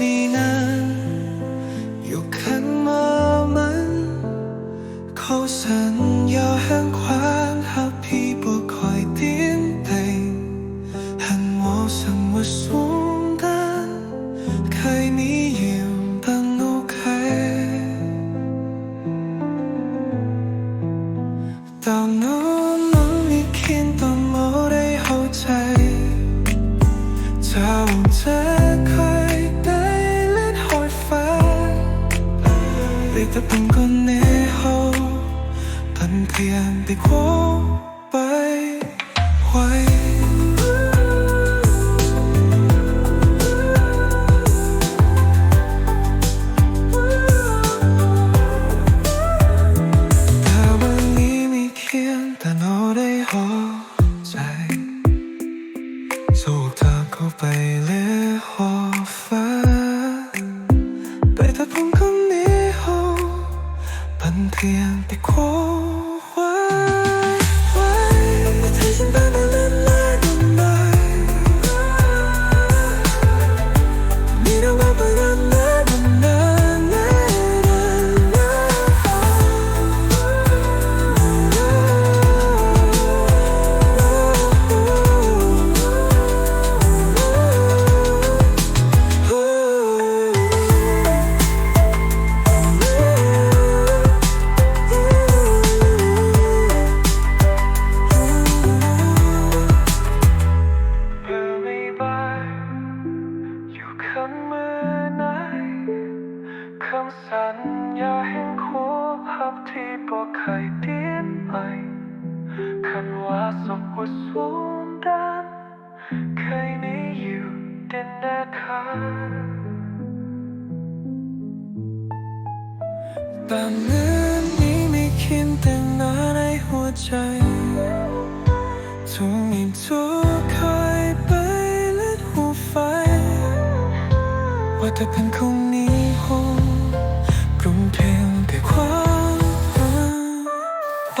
你呢？又看我们口唇要很宽ข้า快点ม很陌生我เจะเป็นคนนี้หูตันเพียงไปคู่ไปไว Bye. 天的狂欢 mai Kanwa sokwa sundan Kaini you dinaka แต่เหมืนนี้ไม่คิดแต่งาในหัวใจทุกมีทุกคอยไปเละหัวไฟ ว่าแต่เป็นคงนี้คงกรุงเทพแต่ความไฟ